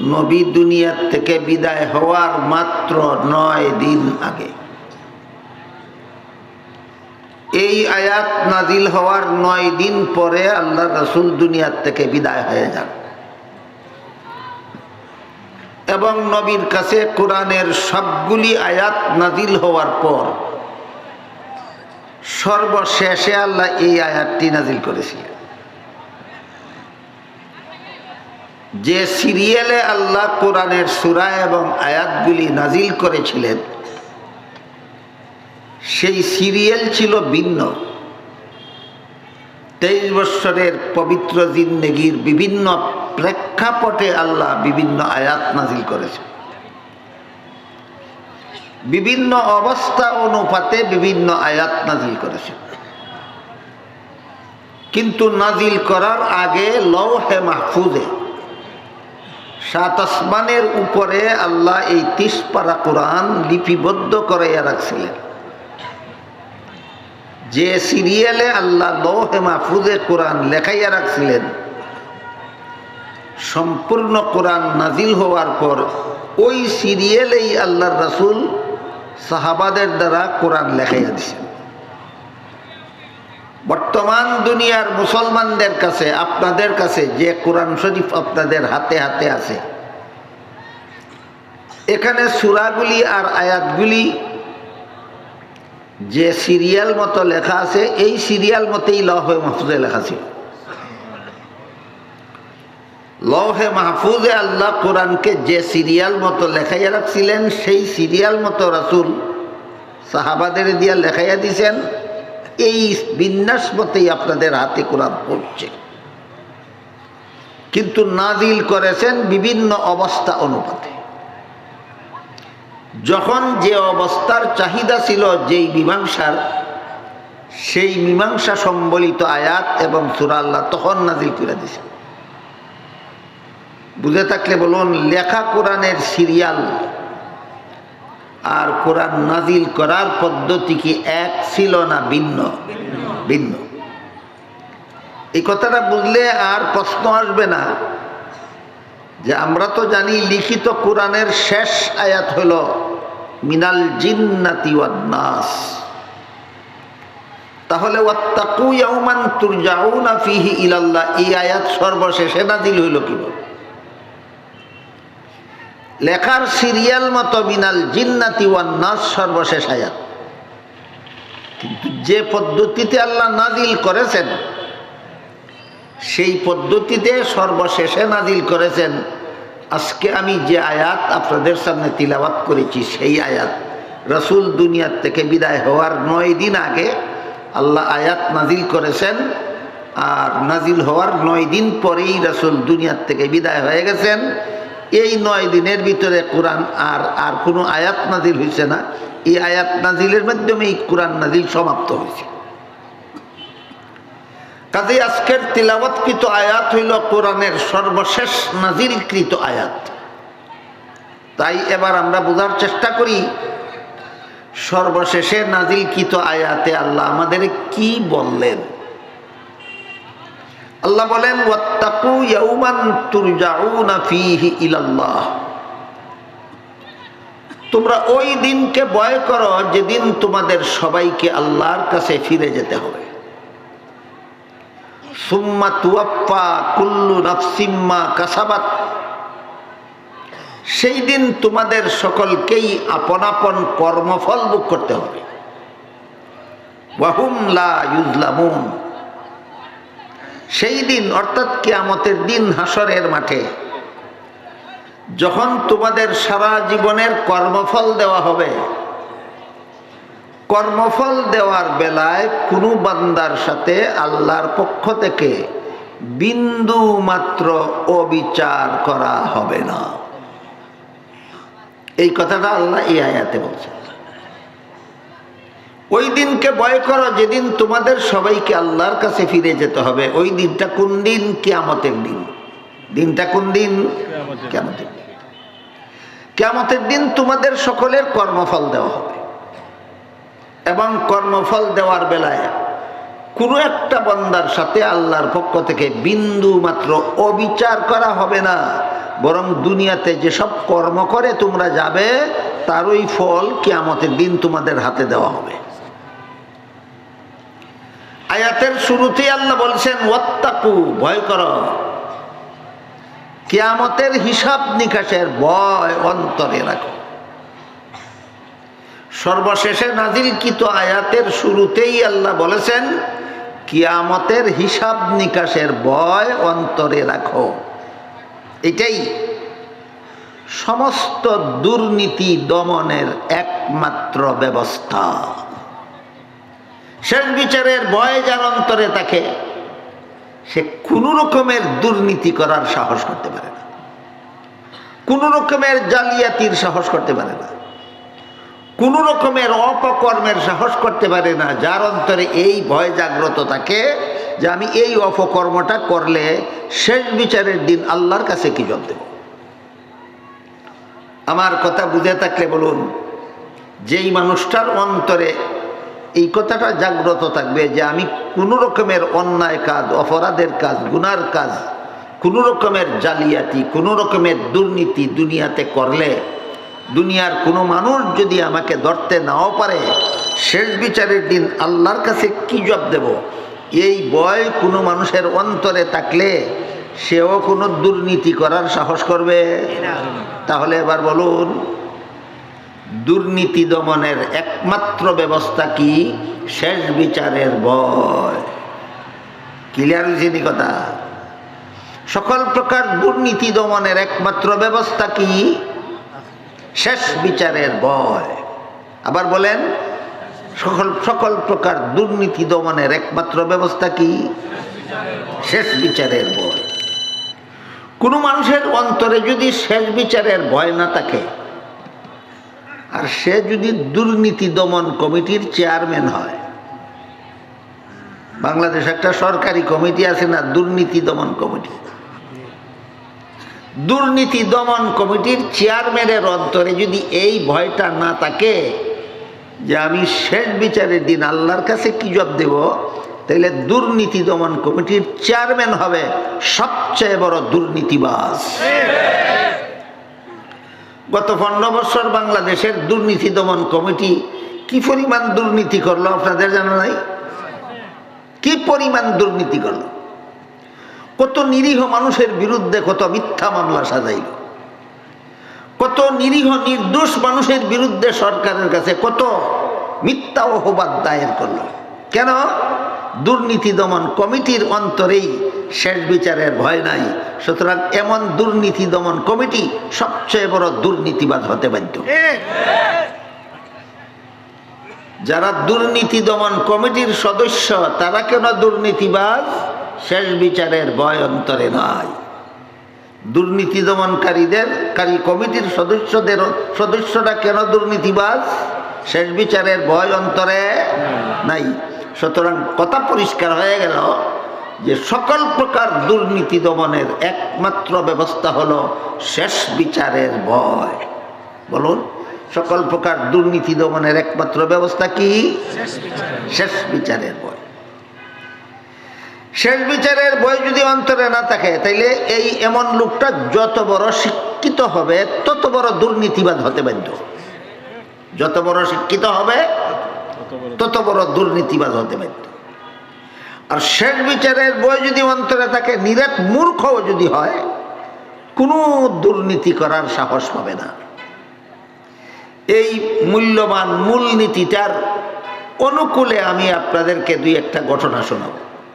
নবী দুনিয়ার থেকে বিদায় হওয়ার মাত্র নয় দিন আগে। এই আয়াত নাজিল হওয়ার নয় দিন পরে আল্লাহ রসুল দুনিয়ার থেকে বিদায় হয়ে যান। এবং নবীর কাছে কোরআনের সবগুলি আয়াত নাজিল হওয়ার পর সর্বশেষে আল্লাহ এই আয়াতটি নাজিল করেছিলেন। যে সিরিয়ালে আল্লাহ কোরআনের সুরা এবং আয়াতগুলি নাজিল করেছিলেন, সেই সিরিয়াল ছিল ভিন্ন। তেইশ বৎসরের পবিত্র জিন্দেগির বিভিন্ন প্রেক্ষাপটে আল্লাহ বিভিন্ন আয়াত নাজিল করেছে বিভিন্ন অবস্থা অনুপাতে বিভিন্ন আয়াত নাজিল করেছে কিন্তু নাজিল করার আগে লৌহে মাহফুজে সাত আসমানের উপরে আল্লাহ এই তিস পারা কোরআন লিপিবদ্ধ করাইয়া রাখছিলেন। যে সিরিয়ালে আল্লাহ লৌহে মাহফুজে কোরআন লেখাইয়া রাখছিলেন, সম্পূর্ণ কোরআন নাজিল হওয়ার পর ওই সিরিয়ালেই আল্লাহর রাসুল সাহাবাদের দ্বারা কোরআন লেখাইয়া দিছেন। বর্তমান দুনিয়ার মুসলমানদের কাছে, আপনাদের কাছে যে কোরআন শরীফ আপনাদের হাতে হাতে আছে। এখানে সুরাগুলি আর আয়াতগুলি যে সিরিয়াল মতো লেখা আছে, এই সিরিয়াল মতেই লহে মাহফুজে লেখা ছিল। লহে মাহফুজে আল্লাহ কোরআনকে যে সিরিয়াল মতো লেখাইয়া রাখছিলেন, সেই সিরিয়াল মতো রাসুল সাহাবাদের দিয়া লেখাইয়া দিছেন। এই বিন্যাস মতেই আপনাদের হাতে কোরআন পড়ছে। কিন্তু নাজিল করেছেন বিভিন্ন অবস্থা অনুপাতে। যখন যে অবস্থার চাহিদা ছিল যেই মীমাংসার, সেই মীমাংসা সম্বলিত আয়াত এবং সুরা আল্লাহ তখন নাজিল করে দিছে বুঝে থাকলে বলুন, লেখা কোরআনের সিরিয়াল আর কোরআন নাজিল করার পদ্ধতি কি এক ছিল না ভিন্ন? ভিন্ন। এই কথাটা বুঝলে আর প্রশ্ন আসবে না। যে আমরা তো জানি লিখিত কোরআনের শেষ আয়াত হল, মিনাল জিন্নাতি নাস। তাহলে ওয়াত্তাকু ইয়াউমান তুরজাউনা ফিহি ইলাল্লাহ, এই আয়াত সর্বশেষে নাজিল হইল কীভাবে? লেখার সিরিয়াল মতো মিনাল জিন্নাতি ওয়ান নাস সর্বশেষ আয়াত। যে পদ্ধতিতে আল্লাহ নাজিল করেছেন, সেই পদ্ধতিতে সর্বশেষে নাজিল করেছেন, আজকে আমি যে আয়াত আপনাদের সামনে তিলাবাত করেছি, সেই আয়াত রসুল দুনিয়ার থেকে বিদায় হওয়ার নয় দিন আগে আল্লাহ আয়াত নাজিল করেছেন, আর নাজিল হওয়ার নয় দিন পরেই রসুল দুনিয়ার থেকে বিদায় হয়ে গেছেন। এই নয় দিনের ভিতরে কোরআন আর আর কোনো আয়াত নাজিল হয়েছে না, এই আয়াত নাজিলের মাধ্যমেই কোরআন নাজিল সমাপ্ত হয়েছে কাজে আজকের তিলাবৎকৃত আয়াত হইল কোরআনের সর্বশেষ নাজিলকৃত আয়াত। তাই এবার আমরা বোঝার চেষ্টা করি, সর্বশেষে নাজিলকৃত আয়াতে আল্লাহ আমাদের কি বললেন? আল্লাহ বলেন, ওয়াত্তাকু তোমরা ওই দিনকে ভয় করো যেদিন তোমাদের সবাইকে আল্লাহর কাছে ফিরে যেতে হবে। সুম্মা তুয়াপ্পা কুল্লু নাফসিম্মা কাসাবাত। সেই দিন তোমাদের সকলকেই আপন আপন কর্মফল ভোগ করতে হবে। ওয়াহুম লা ইউজলামুন সেই দিন, অর্থাৎ কেয়ামতের দিন হাসরের মাঠে, যখন তোমাদের সারা জীবনের কর্মফল দেওয়া হবে, কর্মফল দেওয়ার বেলায় কোনো বান্দার সাথে আল্লাহর পক্ষ থেকে বিন্দু মাত্র অবিচার করা হবে না। এই কথাটা আল্লাহ এই আয়াতে বলছে ওই দিনকে ভয় করো যেদিন তোমাদের সবাইকে আল্লাহর কাছে ফিরে যেতে হবে। ওই দিনটা কোন দিন? কেয়ামতের দিন। দিনটা কোন দিন? কেয়ামতের দিন। কেয়ামতের দিন। তোমাদের সকলের কর্মফল দেওয়া হবে। এবং কর্মফল দেওয়ার বেলায় কোনো একটা বন্দার সাথে আল্লাহর পক্ষ থেকে বিন্দু মাত্র অবিচার করা হবে না। বরং দুনিয়াতে যেসব কর্ম করে তোমরা যাবে তারই ফল কিয়ামতের দিন তোমাদের হাতে দেওয়া হবে। আয়াতের শুরুতেই আল্লাহ বলছেন, ওয়াত্তাকু, ভয় কর। কিয়ামতের হিসাব নিকাশের ভয় অন্তরে রাখো। সর্বশেষে নাজিলকৃত আয়াতের শুরুতেই আল্লাহ বলেছেন, কিয়ামতের হিসাব নিকাশের ভয় অন্তরে রাখো। এটাই সমস্ত দুর্নীতি দমনের একমাত্র ব্যবস্থা। শেষ বিচারের ভয় যার অন্তরে থাকে, সে কোনো রকমের দুর্নীতি করার সাহস করতে পারে না। কোনো রকমের জালিয়াতির সাহস করতে পারে না। কোনো রকমের অপকর্মের সাহস করতে পারে না, যার অন্তরে এই ভয় জাগ্রত থাকে যে আমি এই অপকর্মটা করলে শেষ বিচারের দিন আল্লাহর কাছে কি জব দেব? আমার কথা বুঝে থাকলে বলুন, যেই মানুষটার অন্তরে এই কথাটা জাগ্রত থাকবে যে আমি কোনো রকমের অন্যায় কাজ, অপরাধের কাজ, গুনার কাজ, কোনো রকমের জালিয়াতি, কোনো রকমের দুর্নীতি দুনিয়াতে করলে, দুনিয়ার কোনো মানুষ যদি আমাকে ধরতে নাও পারে, শেষ বিচারের দিন আল্লাহর কাছে কি জব দেব? এই বয় কোনো মানুষের অন্তরে থাকলে সেও কোনো দুর্নীতি করার সাহস করবে? তাহলে এবার বলুন দুর্নীতি দমনের একমাত্র ব্যবস্থা কি? শেষ বিচারের ভয়। ক্লিয়ার হয়েছে কথা? সকল প্রকার দুর্নীতি দমনের একমাত্র ব্যবস্থা কি? শেষ বিচারের ভয়। আবার বলেন, সকল সকল প্রকার দুর্নীতি দমনের একমাত্র ব্যবস্থা কি? শেষ বিচারের ভয়। কোনো মানুষের অন্তরে যদি শেষ বিচারের ভয় না থাকে আর সে যদি দুর্নীতি দমন কমিটির চেয়ারম্যান হয়, বাংলাদেশ একটা সরকারি কমিটি আছে না, দুর্নীতি দমন কমিটি। দুর্নীতি দমন কমিটির চেয়ারম্যানের অন্তরে যদি এই ভয়টা না থাকে যে আমি শেষ বিচারের দিন আল্লাহর কাছে কি জব দেব, তাহলে দুর্নীতি দমন কমিটির চেয়ারম্যান হবে সবচেয়ে বড় দুর্নীতিবাজ। গত পনেরো বছর বাংলাদেশের দুর্নীতি দমন কমিটি কি পরিমাণ দুর্নীতি করল আপনাদের জানা নাই? কি পরিমাণ দুর্নীতি করল? কত নিরীহ মানুষের বিরুদ্ধে কত মিথ্যা মামলা সাজাইল? কত নিরীহ নির্দোষ মানুষের বিরুদ্ধে সরকারের কাছে কত মিথ্যা অহবাদ দায়ের করল? কেন? দুর্নীতি দমন কমিটির অন্তরেই শেষ বিচারের ভয় নাই। সুতরাং এমন দুর্নীতি দমন কমিটি সবচেয়ে বড় দুর্নীতিবাদ হতে বাধ্য। যারা দুর্নীতি দমন কমিটির সদস্য, তারা কেন দুর্নীতিবাজ শেষ বিচারের ভয় অন্তরে নাই। দুর্নীতি দমনকারীদের, কারী কমিটির সদস্যদের, সদস্যরা কেন দুর্নীতিবাজ শেষ বিচারের ভয় অন্তরে নাই। সুতরাং কথা পরিষ্কার হয়ে গেল যে সকল প্রকার দুর্নীতি দমনের একমাত্র ব্যবস্থা হলো শেষ বিচারের ভয়। বলুন সকল প্রকার দুর্নীতি দমনের একমাত্র ব্যবস্থা কি? শেষ বিচারের ভয়। শেষ বিচারের বই যদি অন্তরে না থাকে তাইলে এই এমন লোকটা যত বড় শিক্ষিত হবে তত বড় দুর্নীতিবাদ হতে বাধ্য। যত বড় শিক্ষিত হবে তত বড় দুর্নীতিবাদ হতে পারত আর শেষ বিচারের বই যদি অন্তরে থাকে নিরেট মূর্খ যদি হয়, কোনো দুর্নীতি করার সাহস পাবে না। এই মূল্যবান মূলনীতিটার অনুকূলে আমি আপনাদেরকে দুই একটা ঘটনা শোনাব।